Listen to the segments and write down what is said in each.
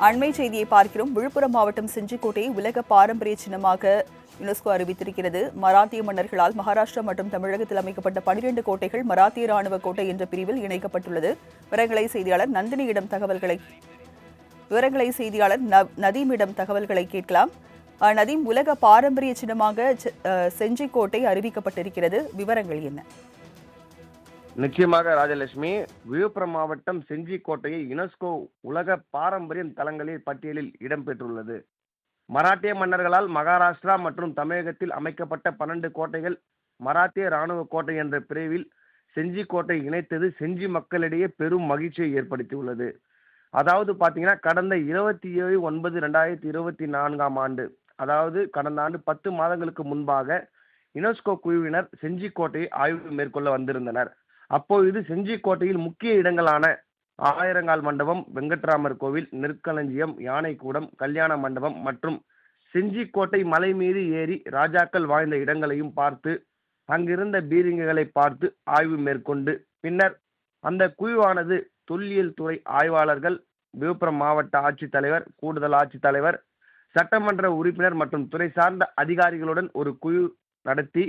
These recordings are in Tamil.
அண்மை செய்தியை பார்க்கிறோம். விழுப்புரம் மாவட்டம் செஞ்சிக்கோட்டையை உலக பாரம்பரிய சின்னமாக யுனெஸ்கோ அறிவித்திருக்கிறது. மராத்திய மன்னர்களால் மகாராஷ்டிரா மற்றும் தமிழகத்தில் அமைக்கப்பட்ட பனிரெண்டு கோட்டைகள் மராத்திய ராணுவ கோட்டை என்ற பிரிவில் இணைக்கப்பட்டுள்ளது. விவரங்களை செய்தியாளர் நந்தினியிடம் தகவல்களை விவரங்களை செய்தியாளர் நதீமிடம் தகவல்களை கேட்கலாம். நதீம் உலக பாரம்பரிய சின்னமாக செ- செஞ்சிக்கோட்டை அறிவிக்கப்பட்டிருக்கிறது. விவரங்கள் என்ன? நிச்சயமாக ராஜலட்சுமி விழுப்புரம் மாவட்டம் செஞ்சி கோட்டையை யுனெஸ்கோ உலக பாரம்பரிய தலங்களில் பட்டியலில் இடம்பெற்றுள்ளது. மராட்டிய மன்னர்களால் மகாராஷ்டிரா மற்றும் தமிழகத்தில் அமைக்கப்பட்ட பன்னெண்டு கோட்டைகள் மராத்திய இராணுவ கோட்டை என்ற பிரிவில் செஞ்சிக்கோட்டை இணைத்தது செஞ்சி மக்களிடையே பெரும் மகிழ்ச்சியை ஏற்படுத்தியுள்ளது. அதாவது பார்த்தீங்கன்னா கடந்த இருபத்தி ஏழு ஒன்பது ரெண்டாயிரத்தி இருபத்தி நான்காம் ஆண்டு அதாவது கடந்த ஆண்டு பத்து மாதங்களுக்கு முன்பாக யுனெஸ்கோ குழுவினர் செஞ்சிக்கோட்டையை ஆய்வு மேற்கொள்ள வந்திருந்தனர். அப்போது இது செஞ்சிக்கோட்டையில் முக்கிய இடங்களான ஆயிரங்கால் மண்டபம் வெங்கட்ராமர் கோவில் நெற்களஞ்சியம் யானைக்கூடம் கல்யாண மண்டபம் மற்றும் செஞ்சிக்கோட்டை மலை மீது ஏறி ராஜாக்கள் வாழ்ந்த இடங்களையும் பார்த்து அங்கிருந்த பீரிங்குகளை பார்த்து ஆய்வு மேற்கொண்டு பின்னர் அந்த குழுவானது தொல்லியல் துறை ஆய்வாளர்கள் விழுப்புரம் மாவட்ட ஆட்சித்தலைவர் கூடுதல் ஆட்சித்தலைவர் சட்டமன்ற உறுப்பினர் மற்றும் துறை சார்ந்த அதிகாரிகளுடன் ஒரு குழு நடத்தி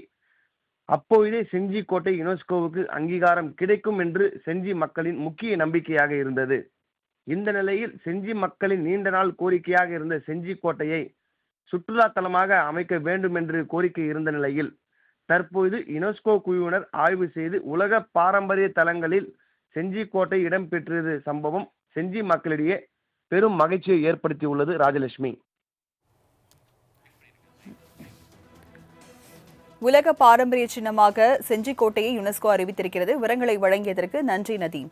அப்பொழுதே செஞ்சிக்கோட்டை யுனெஸ்கோவுக்கு அங்கீகாரம் கிடைக்கும் என்று செஞ்சி மக்களின் முக்கிய நம்பிக்கையாக இருந்தது. இந்த நிலையில் செஞ்சி மக்களின் நீண்ட நாள் கோரிக்கையாக இருந்த செஞ்சிக்கோட்டையை சுற்றுலா தலமாக அமைக்க வேண்டும் என்று கோரிக்கை இருந்த நிலையில் தற்போது யுனெஸ்கோ குழுவினர் ஆய்வு செய்து உலக பாரம்பரிய தலங்களில் செஞ்சிக்கோட்டை இடம்பெற்றது சம்பவம் செஞ்சி மக்களிடையே பெரும் மகிழ்ச்சியை ஏற்படுத்தியுள்ளது ராஜலட்சுமி. உலக பாரம்பரிய சின்னமாக செஞ்சிக்கோட்டையை யுனெஸ்கோ அறிவித்திருக்கிறது. விவரங்களை வழங்கியதற்கு நன்றி நதீம்.